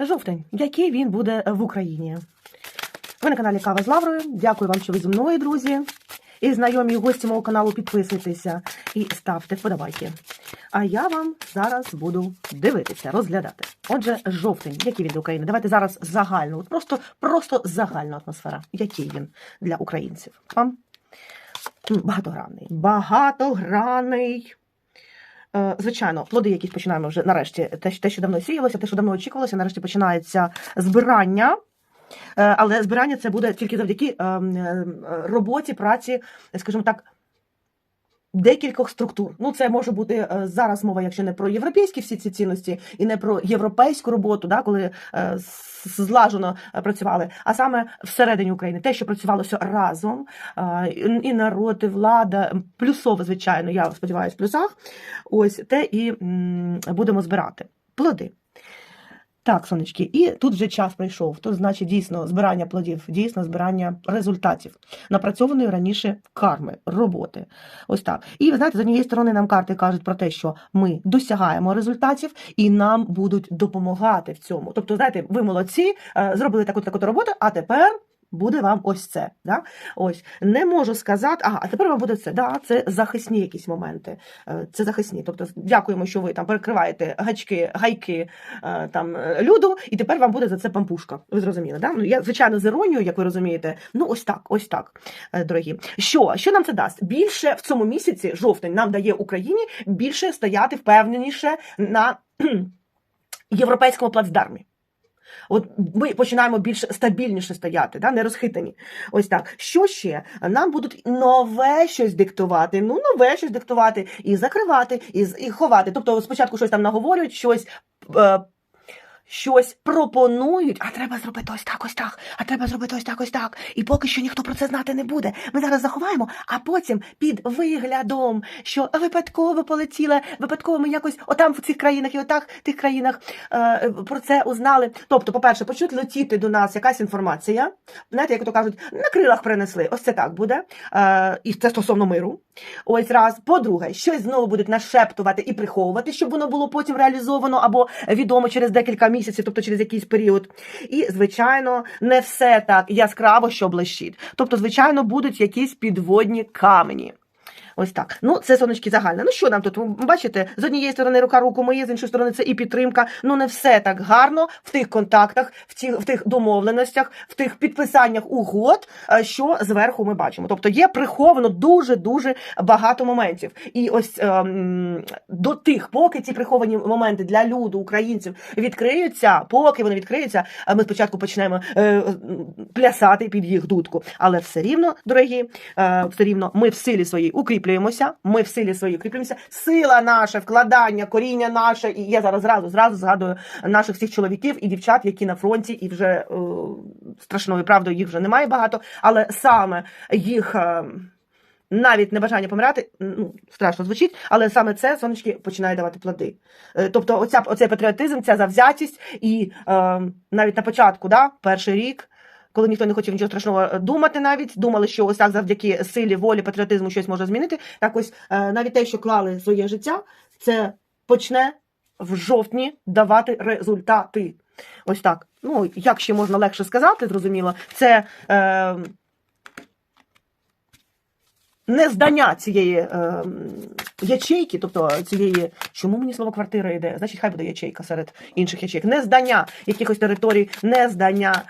Жовтень. Який він буде в Україні? Ви на каналі Кава з Лаврою. Дякую вам, що ви зі мною, друзі. І знайомі гості мого каналу підписуйтеся і ставте вподобайки. А я вам зараз буду дивитися, розглядати. Отже, жовтень, який він для України? Давайте зараз загальну, просто, просто загальна атмосфера. Який він для українців? Вам? Багатогранний. Багатогранний. Е, Звичайно, плоди якісь починаємо вже нарешті. Те, що- давно сіялося, те, що давно очікувалося, нарешті починається збирання. Е, Але збирання це буде тільки завдяки ем, е, роботі, праці, скажімо так, декількох структур. Ну, це може бути е, зараз мова, якщо не про європейські всі ці цінності, і не про європейську роботу, да, коли е, злажено е, працювали, а саме всередині України, те, що працювалося разом, і- народ, і влада, плюсове, звичайно, я сподіваюся, в плюсах. Ось те і будемо збирати плоди. Так, сонечки, і тут вже час прийшов. Тут, значить, дійсно збирання плодів, дійсно збирання результатів, напрацьованої раніше карми, роботи. Ось так. І ви знаєте, з однієї сторони нам карти кажуть про те, що ми досягаємо результатів і нам будуть допомагати в цьому. Тобто, знаєте, ви молодці, е, зробили таку таку роботу, а тепер. Буде вам ось це. Да? Ось не можу сказати, ага, а тепер вам буде це. Да, це захисні якісь моменти. Е, Це захисні. Тобто, дякуємо, що ви там перекриваєте гачки, гайки е, там е, люду, і тепер вам буде за це пампушка. Ви зрозуміли, да? Ну я звичайно з іронією, як ви розумієте. Ну ось так, ось так, дорогі. Що, що нам це дасть? Більше в цьому місяці жовтень нам дає Україні більше стояти впевненіше на європейському плацдармі. От ми починаємо більш стабільніше стояти, да, не розхитані. Ось так. Що ще? Нам будуть нове щось диктувати, ну нове щось диктувати, і закривати, і, і ховати. Тобто спочатку щось там наговорюють, щось. Щось пропонують, а треба зробити ось так, ось так, а треба зробити ось так, ось так. І поки що ніхто про це знати не буде. Ми зараз заховаємо, а потім під виглядом, що випадково полетіли, випадково ми якось отам в цих країнах і отак в тих країнах е, про це узнали. Тобто, по-перше, почнуть летіти до нас якась інформація. Знаєте, як то кажуть, на крилах принесли. Ось це так буде. Е, і це стосовно миру. Ось раз. По-друге, щось знову будуть нашептувати і приховувати, щоб воно було потім реалізовано або відомо через декілька місяців, тобто через якийсь період. І, звичайно, не все так яскраво, що блищить. Тобто, звичайно, будуть якісь підводні камені. Ось так. Ну, це сонечки загальне. Ну що нам тут? Бачите, з однієї сторони рука руку миє, з іншої сторони це і підтримка. Ну не все так гарно в тих контактах, в ті, в тих домовленостях, в тих підписаннях угод, е, що зверху ми бачимо. Тобто є приховано дуже дуже багато моментів. І ось ем, до тих, поки ці приховані моменти для люду, українців відкриються, поки вони відкриються, е, ми спочатку почнемо е, плясати під їх дудку. Але все рівно, дорогі, е, все рівно ми в силі своїй укріплюємося. Ми в силі своїй укріплюємося. Сила наша, вкладання, коріння наше. І я зараз зразу зразу згадую наших всіх чоловіків і дівчат, які на фронті, і вже е, страшною правдою їх вже немає багато, але саме їх. е, навіть небажання помирати, ну страшно звучить, але саме це сонечки починає давати плоди. Е, Тобто, оця оцей патріотизм, ця завзятість, і е, навіть на початку, да, перший рік, коли ніхто не хотів нічого страшного е, думати, навіть думали, що ось так завдяки силі, волі, патріотизму щось може змінити. Так ось е, навіть те, що клали своє життя, це почне в жовтні давати результати. Ось так. Ну, як ще можна легше сказати, зрозуміло, це. Е, нездання цієї е, ячейки, тобто цієї, чому мені слово квартира йде? Значить, хай буде ячейка серед інших ячейок. Нездання якихось територій, нездання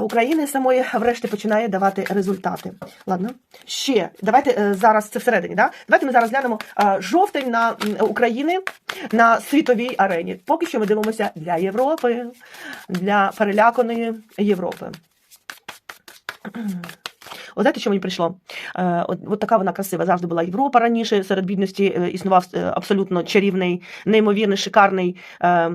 України самої, врешті починає давати результати. Ладно, ще давайте е, зараз це всередині. Да? Давайте ми зараз глянемо е, жовтень на України на світовій арені. Поки що ми дивимося для Європи, для переляканої Європи. От знаєте, що мені прийшло? Е, от, от така вона красива. Завжди була Європа раніше. Серед бідності існував абсолютно чарівний, неймовірний, шикарний е,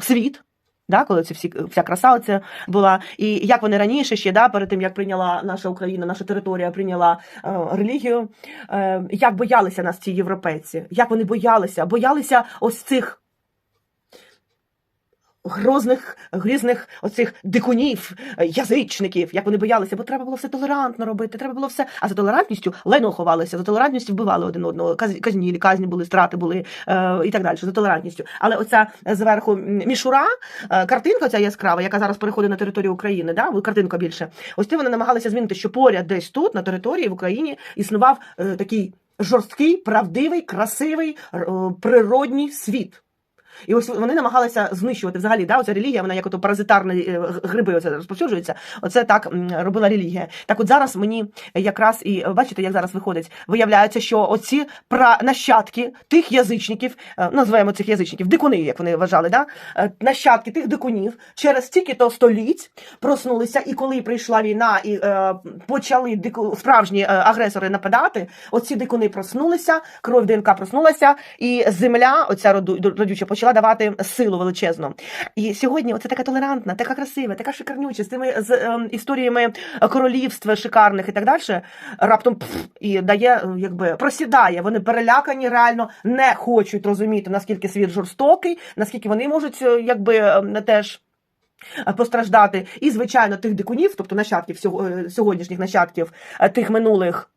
світ. Да, коли це всі вся красавиця була, і як вони раніше ще да, перед тим як прийняла наша Україна, наша територія прийняла е, релігію, е, як боялися нас ці європейці, як вони боялися, боялися ось цих грозних, грізних оцих дикунів, е, язичників, як вони боялися, бо треба було все толерантно робити, треба було все. А за толерантністю лайно ховалися, за толерантністю вбивали один одного, каз- казнілі, казні були, страти були е, і так далі, за толерантністю. Але оця зверху мішура, е, картинка ця яскрава, яка зараз переходить на територію України, да? картинка більше. Ось це вони намагалися змінити, що поряд десь тут, на території в Україні, існував е, такий жорсткий, правдивий, красивий, природній світ. І ось вони намагалися знищувати взагалі, да, оця релігія, вона як ото паразитарні е, гриби оце розповсюджується. Оце так робила релігія. Так от зараз мені якраз і е, бачите, як зараз виходить, виявляється, що оці пра нащадки тих язичників, е, називаємо цих язичників, дикуни, як вони вважали, да? нащадки тих дикунів через стільки то століть проснулися, і коли прийшла війна і е, почали дику, справжні агресори нападати, оці дикуни проснулися, кров ДНК проснулася, і земля, оця родюча, почала давати силу величезну. І сьогодні оце така толерантна, така красива, така шикарнюча, з тими з е, історіями королівства шикарних і так далі, раптом пф, і дає, е, якби просідає. Вони перелякані, реально не хочуть розуміти, наскільки світ жорстокий, наскільки вони можуть, е, якби е, теж. е, Постраждати, і звичайно тих дикунів, тобто нащадків сьогоднішніх нащадків тих минулих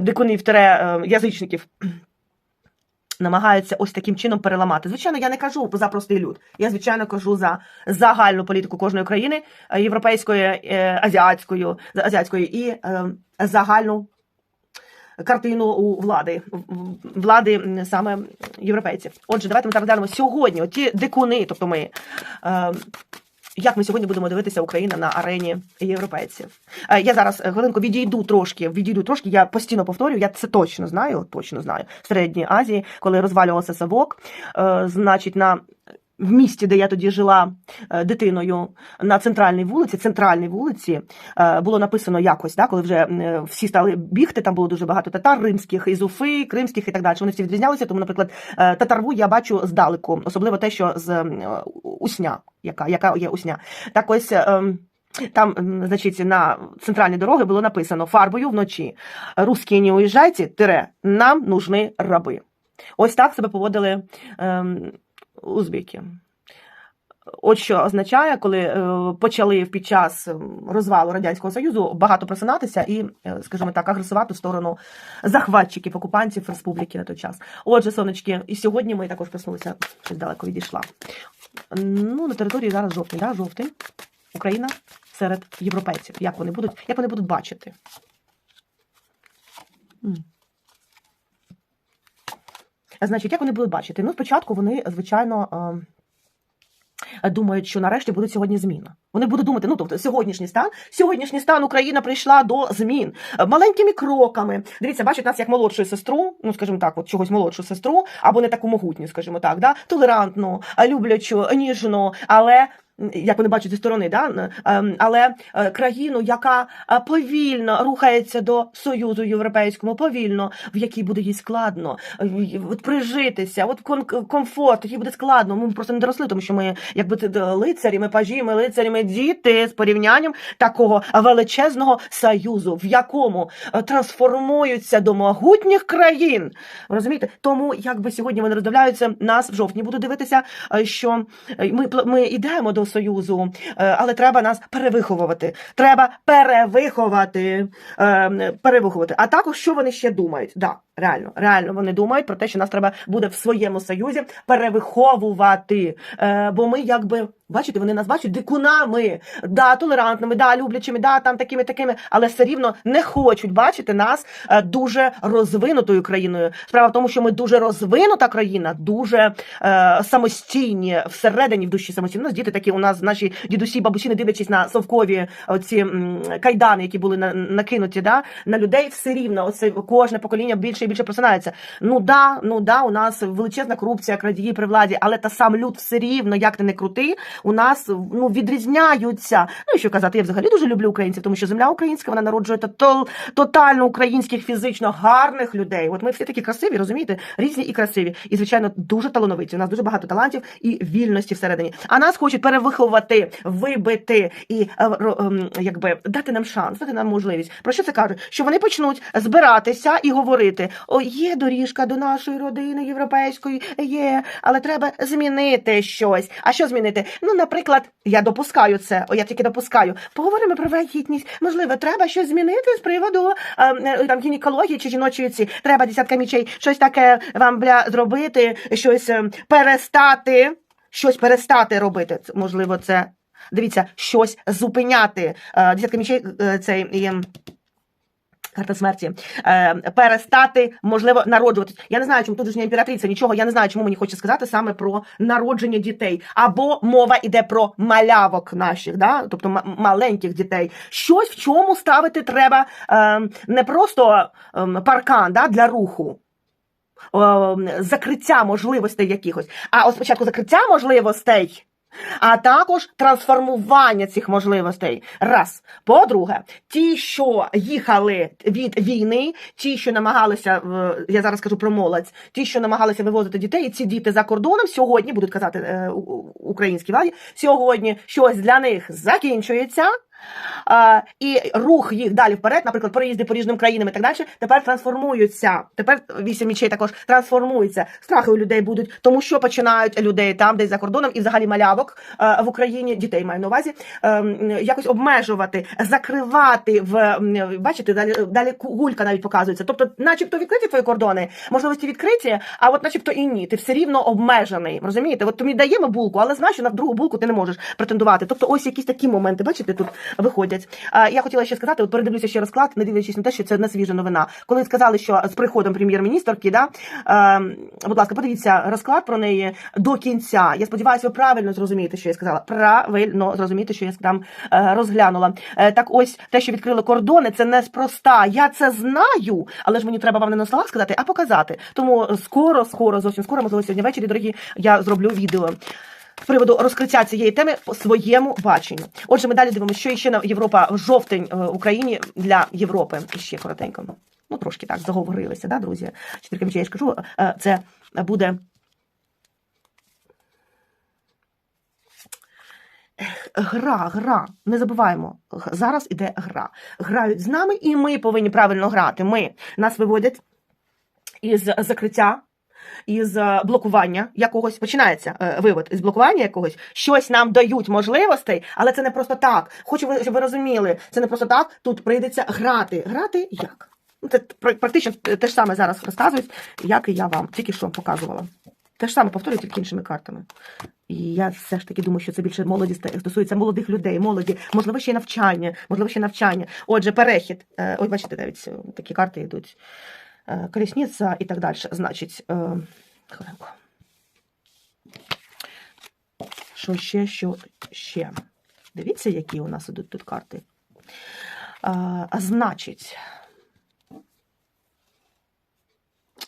дикунів тере е, язичників намагаються ось таким чином переламати. Звичайно, я не кажу за простий люд. Я звичайно кажу за загальну політику кожної країни е, європейської, е, азіатської, азіатської і е, загальну картину у влади, влади саме європейців. Отже, давайте ми так глянемо сьогодні. Оті дикуни, тобто ми. Як ми сьогодні будемо дивитися Україна на арені європейців? Е, Я зараз е, хвилинку відійду трошки. Відійду трошки. Я постійно повторюю. Я це точно знаю. Точно знаю. В середній Азії, коли розвалювався Савок, е, значить, на в місті, де я тоді жила е, дитиною, на центральній вулиці, центральній вулиці е, було написано якось, да, коли вже е, всі стали бігти. Там було дуже багато татар, римських, із Уфи, кримських і так далі. Вони всі відрізнялися. Тому, наприклад, татарву я бачу здалеку, особливо те, що з Усня, яка, яка є Усня. Так ось. Там, значить, на центральній дороги було написано фарбою вночі. Русські не уїжджайте, тире, нам нужны раби. Ось так себе поводили ем, узбеки. От що означає, коли е, почали під час ем, розвалу Радянського Союзу багато просинатися і, е, скажімо так, агресувати в сторону захватчиків, окупантів республіки на той час. Отже, сонечки, і сьогодні ми також проснулися, щось далеко відійшла. Ну, на території зараз жовтень, да? жовтень. Україна серед європейців. Як вони будуть, як вони будуть бачити? Значить, як вони будуть бачити? Ну, спочатку вони, звичайно, е, думають, що нарешті буде сьогодні зміна. Вони будуть думати, ну тобто сьогоднішній стан, сьогоднішній стан Україна прийшла до змін Е, маленькими кроками. Дивіться, бачать нас як молодшу сестру, ну скажімо так, от чогось молодшу сестру, або не таку могутню, скажімо так, да? толерантну, люблячу, ніжну, але. Як вони бачать зі сторони, да? ем, але е, країну, яка е, повільно рухається до Союзу Європейському, повільно, в якій буде їй складно, е, от прижитися, от комфорт, їй буде складно. Ми просто не доросли, тому що ми, якби це лицарі, ми пажі, ми лицарі, ми діти з порівнянням такого величезного союзу, в якому трансформуються до могутніх країн. Розумієте? Тому якби сьогодні вони роздивляються нас в жовтні, буду дивитися, що ми ми йдемо до союзу, е, але треба нас перевиховувати. Треба перевиховати, е, перевиховувати. А також що вони ще думають? Да, реально, реально вони думають про те, що нас треба буде в своєму союзі перевиховувати. Е, бо ми якби. Бачите, вони нас бачать дикунами, да, толерантними, да, люблячими, да, там такими, такими, але все рівно не хочуть бачити нас е, дуже розвинутою країною. Справа в тому, що ми дуже розвинута країна, дуже е, самостійні всередині в душі самостійні. У нас діти такі, у нас наші дідусі, бабусі, не дивлячись на совкові оці м, кайдани, які були на, накинуті, да, на людей, все рівно. Оце кожне покоління більше більше просинається. Ну да, ну да, у нас величезна корупція, крадії при владі, але та сам люд все рівно, як ти не крути, у нас ну відрізняються. Ну і що казати, я взагалі дуже люблю українців, тому що земля українська вона народжує тотал, тотально українських фізично гарних людей. От ми всі такі красиві, розумієте, різні і красиві, і звичайно дуже талановиті. У нас дуже багато талантів і вільності всередині. А нас хочуть перевиховати, вибити і е, ем, якби дати нам шанс, дати нам можливість. Про що це кажуть? Що вони почнуть збиратися і говорити: О, є доріжка до нашої родини європейської, є, але треба змінити щось. А що змінити? Ну, наприклад, я допускаю це, о, я тільки допускаю. Поговоримо про вагітність. Можливо, треба щось змінити з приводу е, е, там гінекології чи жіночої ці. Треба десятка мічей, щось таке вам бля зробити, щось е, перестати, щось перестати робити. Можливо, це. Дивіться, щось зупиняти. Е, Десятка мічей е, цей. ем, Карта смерті е, перестати можливо народжуватись. Я не знаю, чому тут ж не імператриця, нічого. Я не знаю, чому мені хочеться сказати саме про народження дітей. Або мова йде про малявок наших, да? тобто маленьких дітей. Щось в чому ставити треба е, не просто е, паркан да, для руху. е, Закриття можливостей якихось, а спочатку закриття можливостей, а також трансформування цих можливостей. Раз. По-друге, ті, що їхали від війни, ті, що намагалися, я зараз кажу про молодь, ті, що намагалися вивозити дітей, і ці діти за кордоном сьогодні будуть казати е, у- у- українській владі, сьогодні щось для них закінчується. І рух їх далі вперед, наприклад, переїзди по різним країнам і так далі, тепер трансформуються. Тепер вісім мічей також трансформуються. Страхи у людей будуть, тому що починають людей там, десь за кордоном, і взагалі малявок е, в Україні, дітей маю на увазі, е, якось обмежувати, закривати в бачите, далі далі гулька навіть показується. Тобто, начебто відкриті твої кордони, можливості відкриті, а от начебто і ні. Ти все рівно обмежений. Розумієте? От тобі даємо булку, але знаєш, що на другу булку ти не можеш претендувати. Тобто, ось якісь такі моменти, бачите, тут виходять. Я хотіла ще сказати, от передивлюся ще розклад, не дивлячись на те, що це не свіжа новина. Коли сказали, що з приходом прем'єр-міністрки, да, будь ласка, подивіться розклад про неї до кінця. Я сподіваюся, ви правильно зрозумієте, що я сказала. Правильно зрозумієте, що я там е, розглянула. Е, так ось те, що відкрили кордони, це неспроста. Я це знаю, але ж мені треба вам не на словах сказати, а показати. Тому скоро, скоро, зовсім скоро, можливо, сьогодні ввечері, дорогі, я зроблю відео. З приводу розкриття цієї теми по своєму баченню. Отже, ми далі дивимося, що ще на Європа жовтень е, Україні для Європи. І ще коротенько. Ну, трошки так заговорилися, да, друзі? Чотирка мечей, я ж кажу, е, це буде. Гра, гра, не забуваємо. Зараз іде гра. Грають з нами, і ми повинні правильно грати. Ми нас виводять із закриття, із е, блокування якогось починається е, вивод із блокування якогось, щось нам дають можливостей, але це не просто так. Хочу, ви- щоб ви розуміли, це не просто так. Тут прийдеться грати. Грати як? Ну, Це практично те ж саме зараз розказують, як і я вам тільки що показувала. Те ж саме повторюю, тільки іншими картами. І я все ж таки думаю, що це більше молоді стосується молодих людей, молоді, можливо, ще й навчання, можливо, ще навчання. Отже, перехід. Е, Ой, бачите, навіть такі карти йдуть. Е, Колісниця і так далі. Значить, е, хвилинку. Що ще, що ще? Дивіться, які у нас ідуть тут карти. А, значить,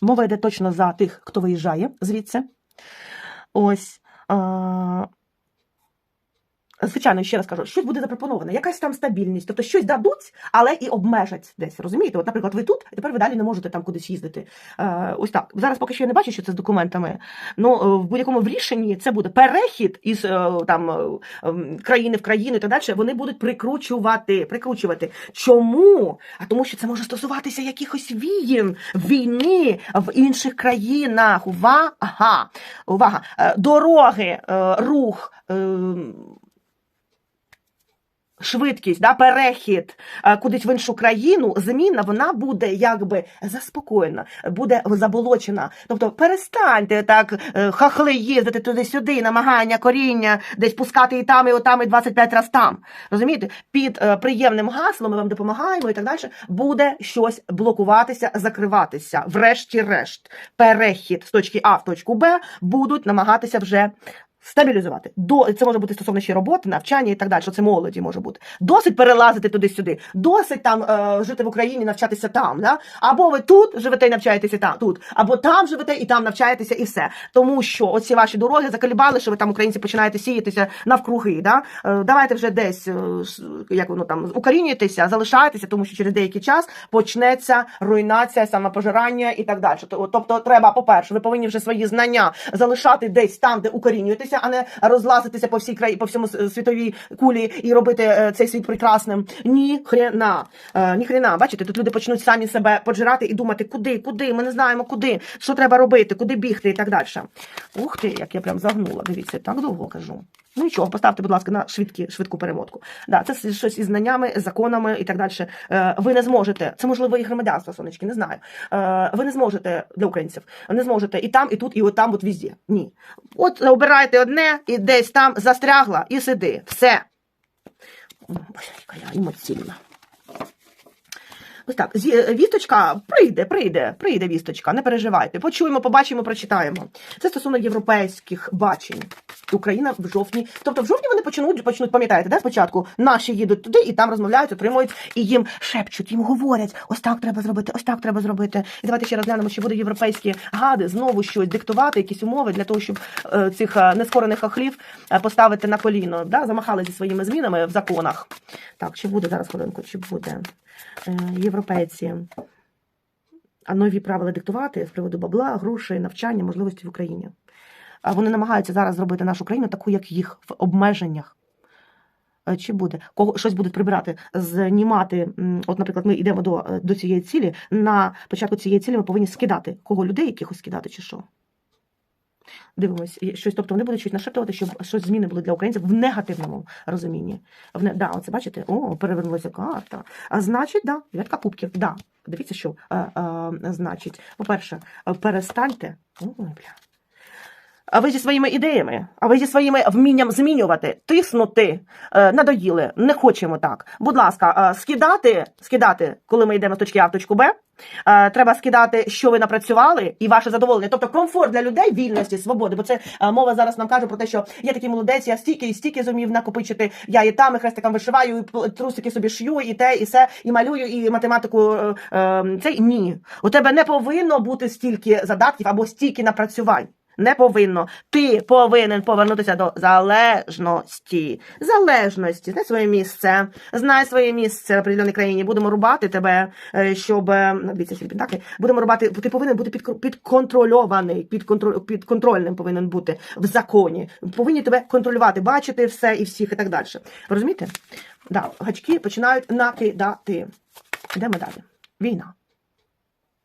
мова йде точно за тих, хто виїжджає звідси. Ось. А, Звичайно, ще раз кажу, щось буде запропоноване, якась там стабільність, тобто щось дадуть, але і обмежать десь. Розумієте? От, наприклад, ви тут, і тепер ви далі не можете там кудись їздити. Е, ось так. Зараз поки що я не бачу, що це з документами. Ну, е, в будь-якому в рішенні це буде перехід із е, там е, ем, країни в країну і так далі. Вони будуть прикручувати. прикручувати. Чому? А тому, що це може стосуватися якихось війн, війни в інших країнах. Увага! Увага! Дороги, рух. Швидкість, да, перехід е, кудись в іншу країну, зміна вона буде якби заспокоєна, буде заболочена. Тобто перестаньте так е, хахли їздити туди-сюди, намагання, коріння, десь пускати і там, і отам, і 25 раз там. Розумієте? Під е, приємним гаслом ми вам допомагаємо і так далі. Буде щось блокуватися, закриватися. Врешті-решт, перехід з точки А в точку Б будуть намагатися вже Стабілізувати. До, це може бути стосовно ще роботи, навчання і так далі, що це молоді може бути. Досить перелазити туди-сюди, досить там е, жити в Україні, навчатися там. Да? Або ви тут живете і навчаєтеся там, тут, або там живете і там навчаєтеся, і все. Тому що оці ваші дороги закалібали, що ви там українці починаєте сіятися навкруги. Да? Е, давайте вже десь, е, як воно там, укорінюєтеся, залишайтеся, тому що через деякий час почнеться руйнація, самопожирання і так далі. Тобто, треба, по-перше, ви повинні вже свої знання залишати десь там, де укорінюєтеся. З'єднатися, а не розлазитися по всій краї, по всьому світовій кулі і робити е, цей світ прекрасним. Ні хрена. Е, ні хрена. Бачите, тут люди почнуть самі себе поджирати і думати, куди, куди, ми не знаємо куди, що треба робити, куди бігти і так далі. Ух ти, як я прям загнула. Дивіться, так довго кажу. Ну нічого, поставте, будь ласка, на швидкі, швидку перемотку. Да, це щось із знаннями, законами і так далі. Е, ви не зможете, це можливо і громадянство, сонечки, не знаю. Е, ви не зможете для українців, не зможете і там, і тут, і от там, от візді. Ні. От обирайте одне і десь там застрягла і сиди. Все. Ой, яка я емоційна. Ось так, е, вісточка прийде, прийде, прийде вісточка, не переживайте. Почуємо, побачимо, прочитаємо. Це стосовно європейських бачень. Україна в жовтні. Тобто в жовтні вони почнуть, почнуть пам'ятаєте, да, спочатку наші їдуть туди і там розмовляють, отримують, і їм шепчуть, їм говорять, ось так треба зробити, ось так треба зробити. І давайте ще розглянемо, чи будуть європейські гади знову щось диктувати, якісь умови для того, щоб е, цих е, нескорених хахлів е, поставити на коліно. Да? Замахали зі своїми змінами в законах. Так, чи буде зараз хвилинку, чи буде європейці а нові правила диктувати з приводу бабла, грошей, навчання, можливості в Україні. Вони намагаються зараз зробити нашу країну таку, як їх, в обмеженнях. Е, Чи буде? Кого щось будуть прибирати, знімати. От, наприклад, ми йдемо до, е, до цієї цілі. На початку цієї цілі ми повинні скидати. Кого людей якихось скидати, чи що? Дивимось, щось, тобто вони будуть щось нашептувати, щоб щось зміни були для українців в негативному розумінні. В не, да, оце бачите, о, перевернулася карта. А значить, да, дев'ятка кубків. Да. Дивіться, що а, а, значить. По-перше, перестаньте. Ой, бля. А ви зі своїми ідеями, а ви зі своїми вмінням змінювати, тиснути, е, надоїли, не хочемо так. Будь ласка, е, скидати, скидати, коли ми йдемо з точки А в точку Б. е, Треба скидати, що ви напрацювали, і ваше задоволення. Тобто комфорт для людей, вільності, свободи. Бо це мова зараз нам каже про те, що я такий молодець, я стільки і стільки зумів накопичити. Я і там, і хрестиком вишиваю, і трусики собі шью, і те, і все, і малюю, і математику. Цей ні. У тебе не повинно бути стільки задатків або стільки напрацювань. Не повинно. Ти повинен повернутися до залежності. Залежності. Знай своє місце. Знай своє місце в определеній країні. Будемо рубати тебе, е, щоб е, дивіться пентаклі. Будемо рубати. Ти повинен бути підконтрольований, підконтроль, підконтрольним повинен бути в законі. Повинні тебе контролювати, бачити все і всіх і так далі. Розумієте? Да, гачки починають накидати. Йдемо далі. Війна.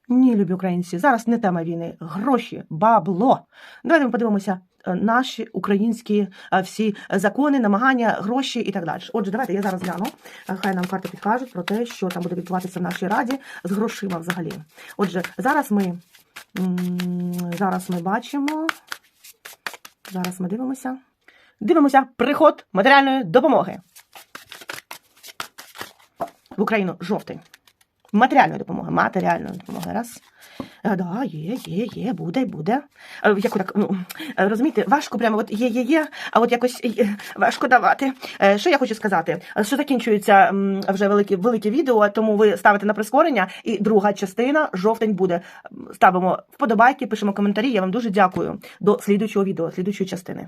Ні, любі українці, зараз не тема війни. Гроші, бабло. Давайте ми подивимося е, наші українські е, всі закони, намагання, гроші і так далі. Отже, давайте я зараз гляну. Е, Хай нам карти підкажуть про те, що там буде відбуватися в нашій раді з грошима взагалі. Отже, зараз ми зараз ми бачимо. Зараз ми дивимося. Дивимося приход матеріальної допомоги. В Україну жовтень. Матеріальної допомоги, матеріальної допомоги. Раз. Е, Да, є, є, є, буде, буде. Е, Як так, ну, е, розумієте, важко прямо от є, є, є, а от якось е, важко давати. Що я хочу сказати? Що закінчується вже велике, велике відео, тому ви ставите на прискорення, і друга частина жовтень буде. Ставимо вподобайки, пишемо коментарі. Я вам дуже дякую. До слідуючого відео, слідуючої частини.